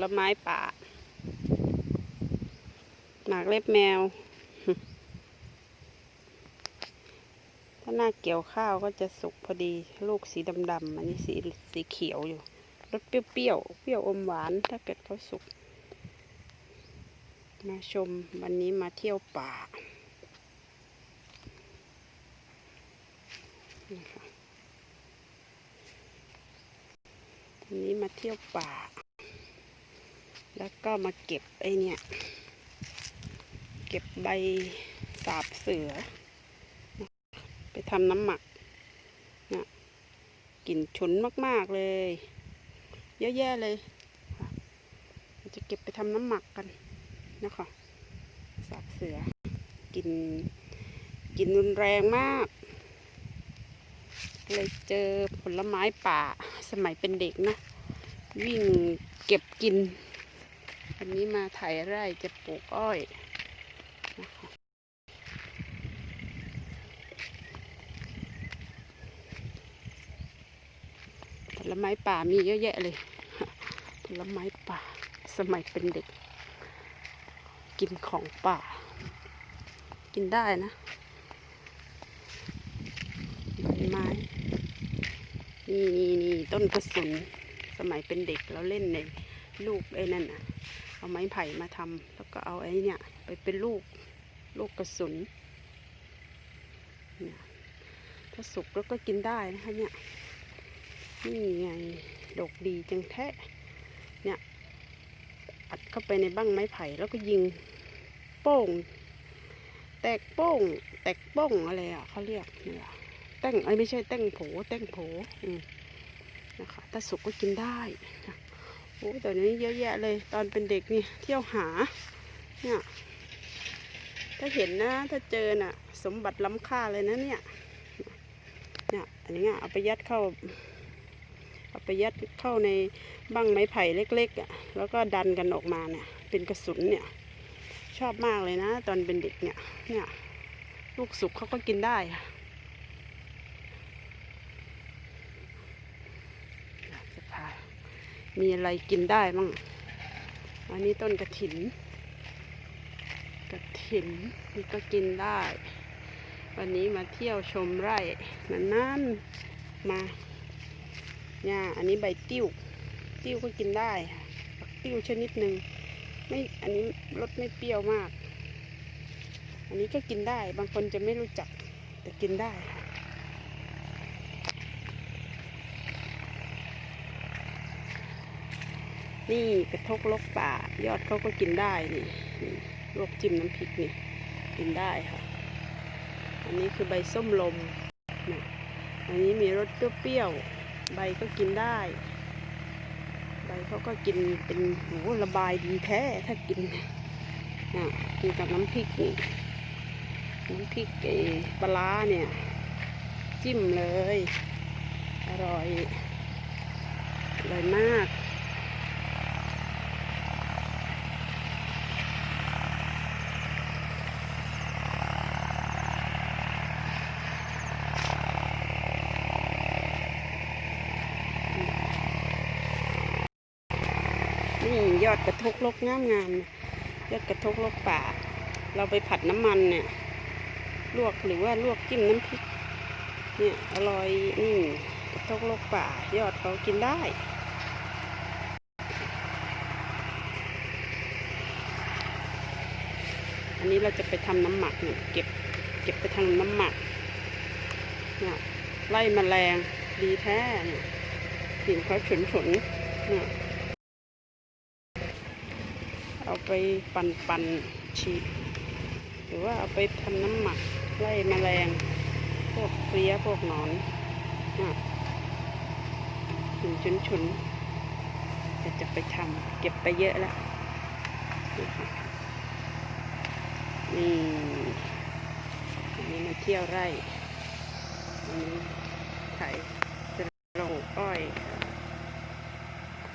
ลไม้ป่า หมากเล็บแมว ถ้าหน้าเกี่ยวข้าวก็จะสุกพอดีลูกสีดำๆอันนี้สีสีเขียวอยู่รสเปรี้ยวๆเปรี้ยวอมหวานถ้าเกิดเขาสุก มาชมวันนี้มาเที่ยวป่าวันนี้มาเที่ยวป่า แล้วก็มาเก็บไอเนี่ย เก็บใบสาบเสือ ไปทำน้ำหมักนะกลิ่นฉุนมากๆเลย เยอะแยะเลยจะเก็บไปทำน้ำหมักกันนะคะสาบเสือกลิ่นกลิ่นรุนแรงมาก เลยเจอผลไม้ป่าสมัยเป็นเด็กนะ วิ่งเก็บกิน วันนี้มาไถไร่จะปลูกอ้อยนะคะผลไม้ป่ามีเยอะแยะเลย ผลไม้ป่า สมัยเป็นเด็ก กินของป่า กินได้นะใบไม้ นี่นี่นี่ต้นกระสุน สมัยเป็นเด็กเราเล่นในลูกไอ้นั่นน่ะ เอาไม้ไผ่มาทำแล้วก็เอาไอ้เนี่ย ไปเป็นลูกลูกกระสุนเนี่ยถ้าสุกแล้วก็กินได้นะคะเนี่ยนี่ไงดกดีจังแท้เนี่ยอัดเข้าไปในบ้างไม้ไผ่แล้วก็ยิงโป้ง แตกโป้ง แตกโป้งอะไรอะเขาเรียกเนี่ยแต้งไอ้ไม่ใช่แต้งโผแต้งโผอืมนะคะถ้าสุกก็กินได้นะ โอ้แต่นี้เยอะแยะเลยตอนเป็นเด็กนี่เที่ยวหาเนี่ยถ้าเห็นนะถ้าเจอน่ะ สมบัติล้ำค่าเลยนะเนี่ยเนี่ยอันนี้เอาไปยัดเข้าเอาไปยัดเข้าในบั้งไม้ไผ่เล็กๆอะแล้วก็ดันกันออกมาเนี่ย เป็นกระสุนเนี่ย ชอบมากเลยนะ ตอนเป็นเด็กเนี่ยเนี่ย ลูกสุกเขาก็กินได้ค่ะอยากจะพา มีอะไรกินได้บ้างอันนี้ต้นกระถิน กระถินนี่ก็กินได้ วันนี้มาเที่ยวชมไร่นานๆมาเนี่ยอันนี้ใบติ้ว ติ้วก็กินได้ค่ะผักติ้วชนิดหนึ่งไม่อันนี้รสไม่เปรี้ยวมาก อันนี้ก็กินได้บางคนจะไม่รู้จักแต่กินได้ค่ะ นี่กระทกลกป่า ยอดเขาก็กินได้นี่นี่ลวกจิ้มน้ำพริกนี่กินได้ค่ะ อันนี้คือใบส้มลมนะอันนี้มีรสเปรี้ยวๆใบก็กินได้ ใบเขาก็กินเป็นโหระบายดีแท้ถ้ากินนะกินกับน้ำพริกนี่น้ำพริกไอ้ปลาร้าเนี่ย จิ้มเลย อร่อยอร่อยมาก นี่ ยอดกระทกลกงามงามๆยอดกระทกลกป่า เราไปผัดน้ำมันเนี่ย ลวกหรือว่าลวกจิ้มน้ำพริก เนี่ยอร่อยนี่กระทกลกป่า ยอดเขากินได้อันนี้เราจะไปทำน้ำหมักเนี่ยเก็บเก็บไปทำน้ำหมักเนี่ยไล่แมลงดีแท้เนี่ยกลิ่นเขาฉุนฉุนๆเนี่ย เอาไปปั่นปั่นฉีด หรือว่าเอาไปทำน้ำหมักไล่แมลง พวกเพลี้ยพวกหนอนน่ะฉุนฉุนฉุนจะจะไปทำเก็บไปเยอะแล้วนี่ค่ะนี่อันนี้มาเที่ยวไร่อันนี้ไถจะลงอ้อย